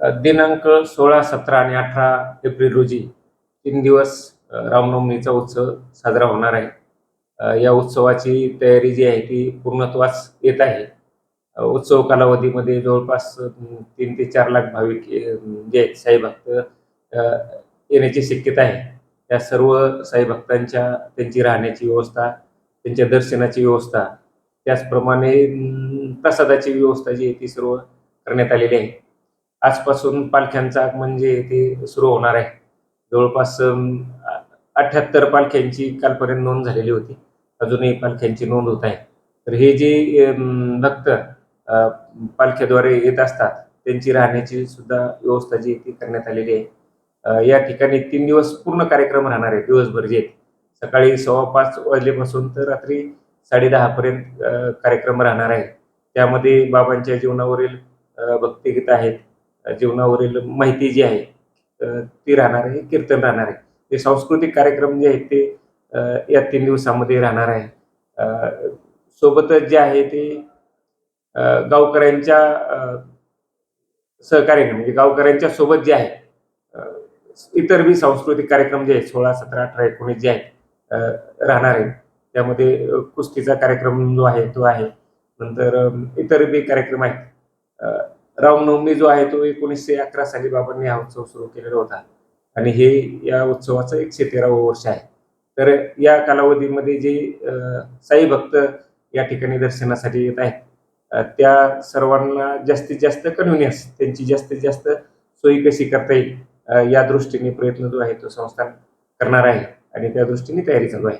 दिनांक सोळा सतरा आणि अठरा एप्रिल रोजी तीन दिवस रामनवमीचा उत्सव साजरा होणार आहे. या उत्सवाची तयारी जी आहे ती पूर्णत्वास येत आहे. उत्सव कालावधीमध्ये जवळपास तीन ते चार लाख भाविक जे म्हणजे आहेत साई भक्त येण्याची शक्यता आहे. त्या सर्व साई भक्तांच्या त्यांची राहण्याची व्यवस्था त्यांच्या दर्शनाची व्यवस्था त्याचप्रमाणे प्रसादाची व्यवस्था जी आहे ती सर्व करण्यात आलेली आहे. आजपासून पालख्यांचं आगमन जे म्हणजे ते सुरू होणार आहे. जवळपास अठ्याहत्तर पालख्यांची कालपर्यंत नोंद झालेली होती. अजूनही पालख्यांची नोंद होत आहे. तर हे जे भक्त पालख्याद्वारे येत असतात त्यांची राहण्याची सुद्धा व्यवस्था जी ती करण्यात आलेली आहे. या ठिकाणी तीन दिवस पूर्ण कार्यक्रम राहणार आहे दिवसभर जे सकाळी सव्वा पाच वाजल्यापासून तर रात्री साडेदहापर्यंत कार्यक्रम राहणार आहे. त्यामध्ये बाबांच्या जीवनावरील भक्तिगीत आहेत. जीवनावरील माहिती जी आहे ती राहणार आहे कीर्तन राहणार आहे. ते सांस्कृतिक कार्यक्रम जे आहेत ते या तीन दिवसामध्ये राहणार आहे. सोबतच जे आहे ते गावकऱ्यांच्या सहकार्याने म्हणजे गावकऱ्यांच्या सोबत जे आहे इतर बी सांस्कृतिक कार्यक्रम जे आहेत सोळा सतरा अठरा एकोणीस जे आहेत राहणार आहेत त्यामध्ये कुस्तीचा कार्यक्रम जो आहे तो आहे. नंतर इतर बी कार्यक्रम आहेत. रामनवमी जो आहे तो एकोणीसशे अकरा साली बाबांनी हा उत्सव सुरू केलेला होता. आणि हे या उत्सवाचं एकशे तेरावं वर्ष आहे. तर या कालावधीमध्ये जे साई भक्त या ठिकाणी दर्शनासाठी येत आहेत त्या सर्वांना जास्तीत जास्त कन्व्हिनियन्स त्यांची जास्तीत जास्त सोयी कशी करता येईल या दृष्टीने प्रयत्न जो आहे तो संस्थान करणार आहे आणि त्या दृष्टीने तयारी चालू आहे.